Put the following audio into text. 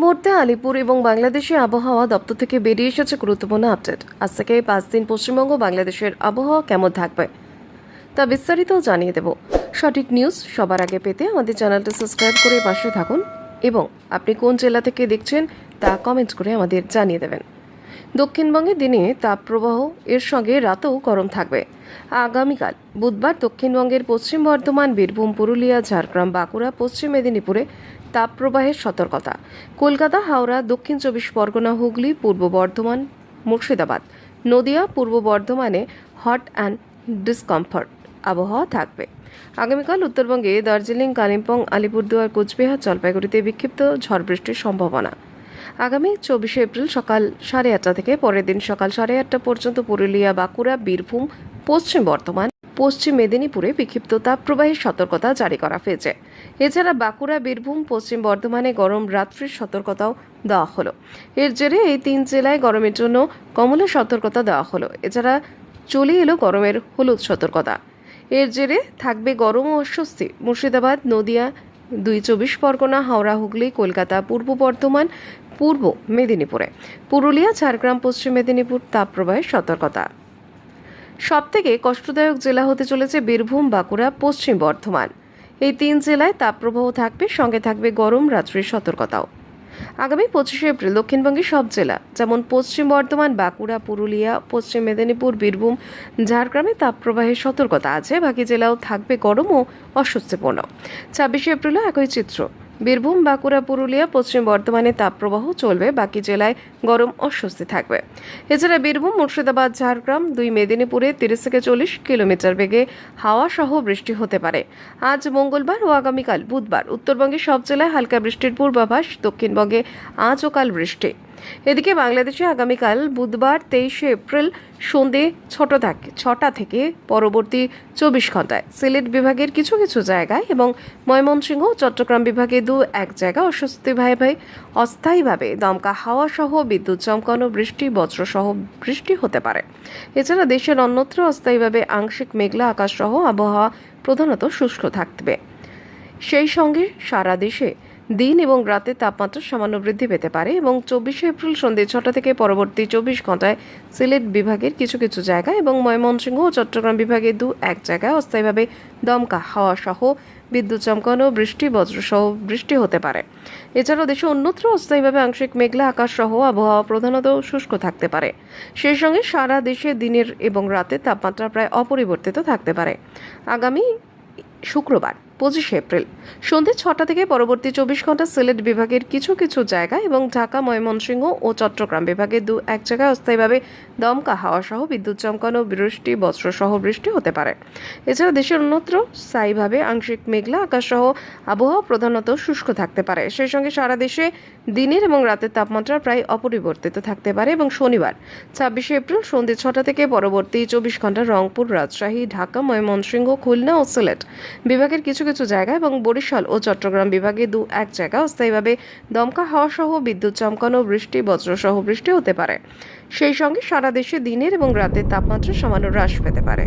মুহূর্তে আলিপুর এবং বাংলাদেশের আবহাওয়া দপ্তর থেকে বেরিয়ে এসেছে গুরুত্বপূর্ণ আপডেট। আজ থেকে পাঁচ দিন পশ্চিমবঙ্গ বাংলাদেশের আবহাওয়া কেমন থাকবে, তা বিস্তারিত জানিয়ে দেব। সঠিক নিউজ সবার আগে পেতে আমাদের চ্যানেলটা সাবস্ক্রাইব করে পাশে থাকুন এবং আপনি কোন জেলা থেকে দেখছেন তা কমেন্ট করে আমাদের জানিয়ে দেবেন। দক্ষিণবঙ্গে দিনে তাপপ্রবাহ, এর সঙ্গে রাতেও গরম থাকবে। আগামীকাল বুধবার দক্ষিণবঙ্গের পশ্চিম বর্ধমান, বীরভূম, পুরুলিয়া, ঝাড়গ্রাম, বাঁকুড়া, পশ্চিম মেদিনীপুরে তাপপ্রবাহের সতর্কতা। কলকাতা, হাওড়া, দক্ষিণ চব্বিশ পরগনা, হুগলি, পূর্ব বর্ধমান, মুর্শিদাবাদ, নদিয়া, পূর্ব বর্ধমানে হট অ্যান্ড ডিসকমফর্ট আবহাওয়া থাকবে। আগামীকাল উত্তরবঙ্গে দার্জিলিং, কালিম্পং, আলিপুরদুয়ার, কোচবিহার, জলপাইগুড়িতে বিক্ষিপ্ত ঝড় বৃষ্টির সম্ভাবনা। আগামী চব্বিশে এপ্রিল সকাল সাড়ে আটটা থেকে পরের দিন সকাল সাড়ে আটটা পর্যন্ত পুরুলিয়া, বাঁকুড়া, বীরভূম, পশ্চিম বর্ধমান, পশ্চিম মেদিনীপুরে বিক্ষিপ্ত তাপপ্রবাহের সতর্কতা জারি করা হয়েছে। এছাড়া বাঁকুড়া, বীরভূম, পশ্চিম বর্ধমানে গরম, রাত্রির সতর্কতাও দেওয়া হলো। এর জেরে এই তিন জেলায় গরমের জন্য কমলা সতর্কতা দেওয়া হলো। এছাড়া চলে এলো গরমের হলুদ সতর্কতা। এর জেরে থাকবে গরম ও অস্বস্তি। মুর্শিদাবাদ, নদিয়া, দুই চব্বিশ পরগনা, হাওড়া, হুগলি, কলকাতা, পূর্ব বর্ধমান পূর্ব মেদিনীপুরে। পুরুলিয়া, ঝাড়গ্রাম, পশ্চিম মেদিনীপুর, তাপপ্রবাহের সতর্কতা। সবথেকে কষ্টদায়ক জেলা হতে চলেছে বীরভূম, বাঁকুড়া, পশ্চিম বর্ধমান। এই তিন জেলায় তাপপ্রবাহ থাকবে, সঙ্গে থাকবে গরম, রাত্রির সতর্কতাও। আগামী পঁচিশে এপ্রিল দক্ষিণবঙ্গের সব জেলা, যেমন পশ্চিম বর্ধমান, বাঁকুড়া, পুরুলিয়া, পশ্চিম মেদিনীপুর, বীরভূম, ঝাড়গ্রামে তাপপ্রবাহের সতর্কতা আছে। বাকি জেলাও থাকবে গরম ও অস্বস্তিপূর্ণ। ছাব্বিশে এপ্রিলও একই চিত্র। বীরভূম, বাঁকুড়া, পুরুলিয়া, পশ্চিম বর্ধমানে তাপপ্রবাহ চলবে। বাকি জেলায় গরম অস্বস্তি থাকবে। এছাড়া বীরভূম, মুর্শিদাবাদ, ঝাড়গ্রাম, দুই মেদিনীপুরে তিরিশ থেকে চল্লিশ কিলোমিটার বেগে হাওয়া সহ বৃষ্টি হতে পারে। আজ মঙ্গলবার ও আগামীকাল বুধবার উত্তরবঙ্গে সব জেলায় হালকা বৃষ্টির পূর্বাভাস, দক্ষিণবঙ্গে আজ ও কাল বৃষ্টি। এদিকে বাংলাদেশে আগামীকাল বুধবার তেইশে এপ্রিল সন্ধে ছটা থেকে ছটা থেকে পরবর্তী চব্বিশ ঘন্টায় সিলেট বিভাগের কিছু কিছু জায়গায় এবং ময়মনসিংহ, চট্টগ্রাম বিভাগে দু এক জায়গা অস্বস্তি ভাই ভাই। অস্থায়ীভাবে দমকা হাওয়া সহ বিদ্যুৎ চমকানো বৃষ্টি বজ্রসহ বৃষ্টি হতে পারে। এছাড়া দেশের অন্যত্র অস্থায়ীভাবে আংশিক মেঘলা আকাশ সহ আবহাওয়া প্রধানত শুষ্ক থাকবে। সেই সঙ্গে সারা দেশে দিন এবং রাতে তাপমাত্রা সামান্য বৃদ্ধি পেতে পারে এবং চব্বিশে এপ্রিল সন্ধ্যে ছটা থেকে পরবর্তী চব্বিশ ঘন্টায় সিলেট বিভাগের কিছু কিছু জায়গা এবং ময়মনসিংহ ও চট্টগ্রাম বিভাগের দু এক জায়গায় অস্থায়ীভাবে দমকা হাওয়া সহ বিদ্যুৎ চমকানো বৃষ্টি, বজ্রসহ বৃষ্টি হতে পারে। এছাড়াও দেশে অন্যত্র অস্থায়ীভাবে আংশিক মেঘলা আকাশ সহ আবহাওয়া প্রধানত শুষ্ক থাকতে পারে। সেই সঙ্গে সারা দেশে দিনের এবং রাতের তাপমাত্রা প্রায় অপরিবর্তিত থাকতে পারে। আগামী শুক্রবার পঁচিশে এপ্রিল। সন্ধ্যে ছটা থেকে পরবর্তী চব্বিশ ঘণ্টা সিলেট বিভাগের কিছু কিছু জায়গা এবং ঢাকা, ময়মনসিংহ ও চট্টগ্রাম বিভাগে দু এক জায়গায় অস্থায়ীভাবে দমকা হাওয়া সহ বিদ্যুৎ চমকানো, বৃষ্টি বজ্রসহ বৃষ্টি হতে পারে। এছাড়া দেশের অন্যত্র স্থায়ীভাবে আংশিক মেঘলা আকাশ সহ আবহাওয়া প্রধানত শুষ্ক থাকতে পারে। সেই সঙ্গে সারা দেশে দিনের এবং রাতের তাপমাত্রা প্রায় অপরিবর্তিত থাকতে পারে এবং শনিবার, ছাব্বিশে এপ্রিল সন্ধ্যে ছটা থেকে পরবর্তী চব্বিশ ঘণ্টা রংপুর, রাজশাহী, ঢাকা, ময়মনসিংহ, খুলনা ও সিলেট বিভাগের কিছু কিছু জায়গা এবং বরিশাল ও চট্টগ্রাম বিভাগে দু এক জায়গা অস্থায়ীভাবে দমকা হাওয়া সহ বিদ্যুৎ চমকানো বৃষ্টি বজ্রসহ বৃষ্টি হতে পারে। সেই সঙ্গে সারা দেশে দিনের এবং রাতের তাপমাত্রা সামান্য হ্রাস পেতে পারে।